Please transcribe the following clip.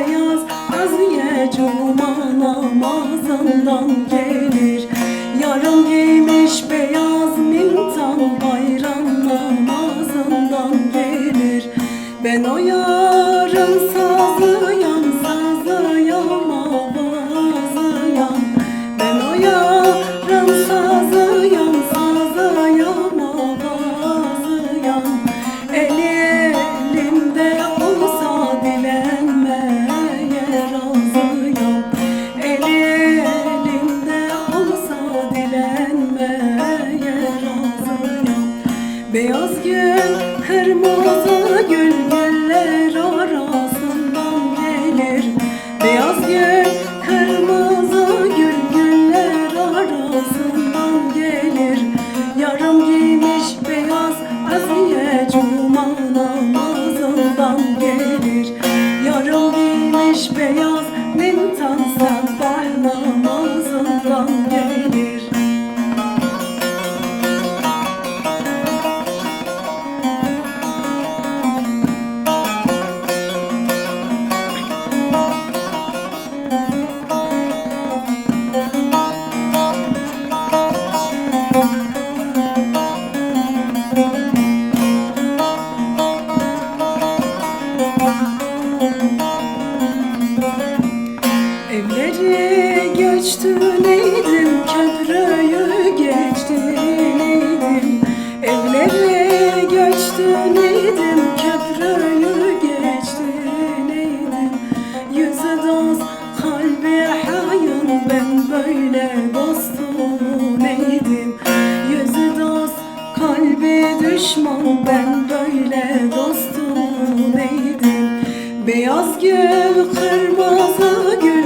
beyaz Aziye cuma namazından gelir. Yarım giymiş beyaz mintan bayram namazından gelir. Ben o yarın sana Beyaz gül, kırmızı gül güller arasından gelir. Beyaz gül, kırmızı gül güller arasından gelir. Yarım giymiş beyaz aziye cuma namazından gelir. Yarım giymiş beyaz mintan sabah namazından Evleri göçtü neydim köprüyü geçti neydim Evleri göçtü neydim köprüyü geçti neydim Yüzü dost kalbi hayın ben böyle dostum neydim? Yüzü dost kalbi düşman ben böyle Beyaz gül, kırmızı gül,